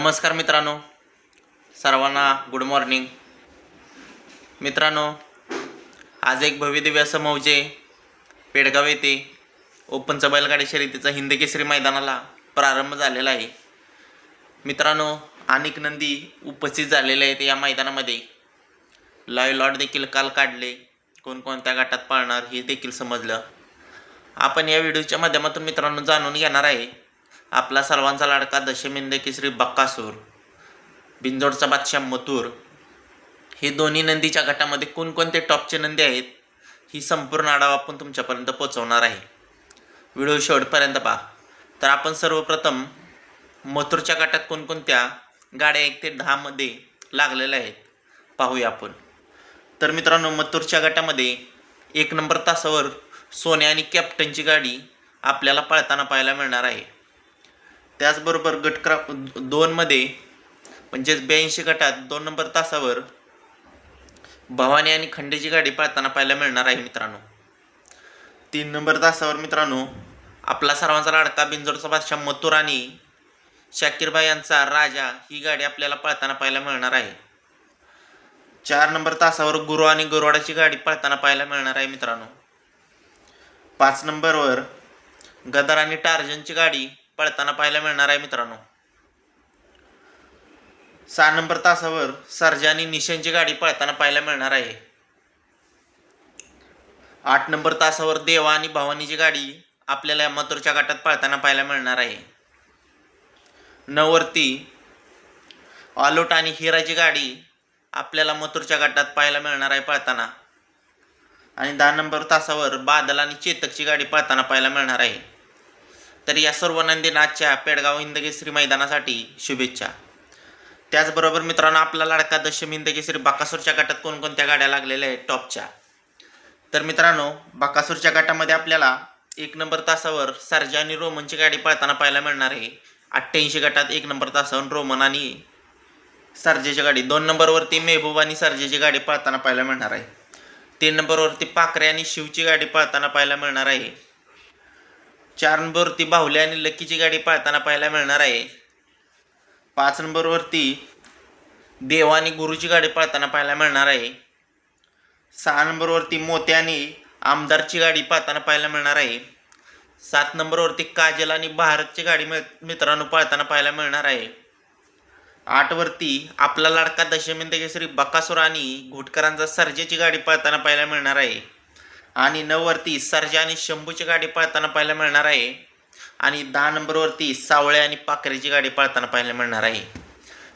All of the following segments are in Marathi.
नमस्कार मित्रांनो सर्वांना गुड मॉर्निंग मित्रांनो आज एक भव्यदिव्य असं मौजे पेडगाव येथे ओपनचं बैलगाडी शर्यतीचा हिंदकेसरी मैदानाला प्रारंभ झालेला आहे. मित्रांनो अनेक नंदी उपस्थित झालेले आहेत या मैदानामध्ये. लाईव्ह लॉट देखील काल काढले. कोणकोणत्या गटात पाळणार हे देखील समजलं. आपण या व्हिडिओच्या माध्यमातून मित्रांनो जाणून घेणार आहे. आपला सर्वांचा लाडका दशमिंद केसरी बक्कासूर बिंजोडचा बादशाह मथुर. हे दोन्ही नंदीच्या गटामध्ये कोणकोणते टॉपचे नंदी आहेत ही संपूर्ण आढावा आपण तुमच्यापर्यंत पोहोचवणार आहे. व्हिडिओ शेवटपर्यंत पहा. तर आपण सर्वप्रथम मथुरच्या गटात कोणकोणत्या गाड्या एक ते दहामध्ये लागलेल्या आहेत पाहूया आपण. तर मित्रांनो मथुरच्या गटामध्ये एक नंबर तासावर सोन्या आणि कॅप्टनची गाडी आपल्याला पळताना पाहायला मिळणार आहे. त्याचबरोबर गटक्रा दोनमध्ये म्हणजेच ब्याऐंशी गटात दोन नंबर तासावर भवानी आणि खंडेची गाडी पळताना पाहायला मिळणार आहे मित्रांनो. तीन नंबर तासावर मित्रांनो आपला सर्वांचा लाडका बिंजोडचा बादशाह मथुर आणि शाकीरबाई यांचा राजा ही गाडी आपल्याला पळताना पाहायला मिळणार आहे. चार नंबर तासावर गुरु आणि गुरवाडाची गाडी पळताना पाहायला मिळणार आहे मित्रांनो. पाच नंबरवर गदर आणि टार्जनची गाडी पळताना पाहायला मिळणार आहे मित्रांनो. सहा नंबर तासावर सर्जानी आणि निशांची गाडी पळताना पाहायला मिळणार आहे. आठ नंबर तासावर देवा आणि भवानीची गाडी आपल्याला मथुरच्या गटात पळताना पाहायला मिळणार आहे. नववरती आलोट आणि हिराची गाडी आपल्याला मथुरच्या गटात पाहायला मिळणार आहे पळताना. आणि दहा नंबर तासावर बादल आणि चेतकची गाडी पळताना पाहायला मिळणार आहे. तर या सर्व नंदीनाथच्या आजच्या पेडगाव हिंदकेसरी मैदानासाठी शुभेच्छा. त्याचबरोबर मित्रांनो आपला लाडका दशम हिंदकेसरी बाकासूरच्या गटात कोणकोणत्या गाड्या लागलेल्या आहेत? टॉपच्या. तर मित्रांनो बाकासूरच्या गटामध्ये आपल्याला एक नंबर तासावर सर्जा आणि रोमनची गाडी पळताना पाहायला मिळणार आहे. अठ्ठ्याऐंशी गटात एक नंबर तासावर रोमन आणि सर्जेची गाडी दोन नंबरवरती मेहबूब आणि सर्जेची गाडी पळताना पाहायला मिळणार आहे. तीन नंबरवरती पाखरे आणि शिवची गाडी पळताना पाहायला मिळणार आहे. चार नंबरवरती बाहुल्या आणि लकीची गाडी पाळताना पाहायला मिळणार आहे. पाच नंबरवरती देव आणि गुरुची गाडी पाळताना पाहायला मिळणार आहे. सहा नंबरवरती मोते आणि आमदारची गाडी पाळताना पाहायला मिळणार आहे. सात नंबरवरती काजल आणि भारतची गाडी मिळ मित्रांनो पाळताना पाहायला मिळणार आहे. आठवरती आपला लाडका दशमिंद केसरी बकासूर आणि घोटकरांचा सर्जेची गाडी पाळताना पाहायला मिळणार आहे. आणि नऊवरती सरजा आणि शंभूची गाडी पळताना पाहायला मिळणार आहे. आणि दहा नंबरवरती सावळे आणि पाखरेची गाडी पळताना पाहायला मिळणार आहे.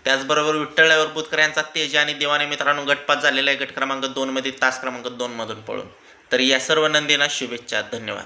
त्याचबरोबर विठ्ठळावर बुतकर यांचा तेज आणि देवाने मित्रांनो गटपात झालेला आहे. गट क्रमांक दोनमध्ये तास क्रमांक दोनमधून पळून. तर या सर्व नंदींना शुभेच्छा. धन्यवाद.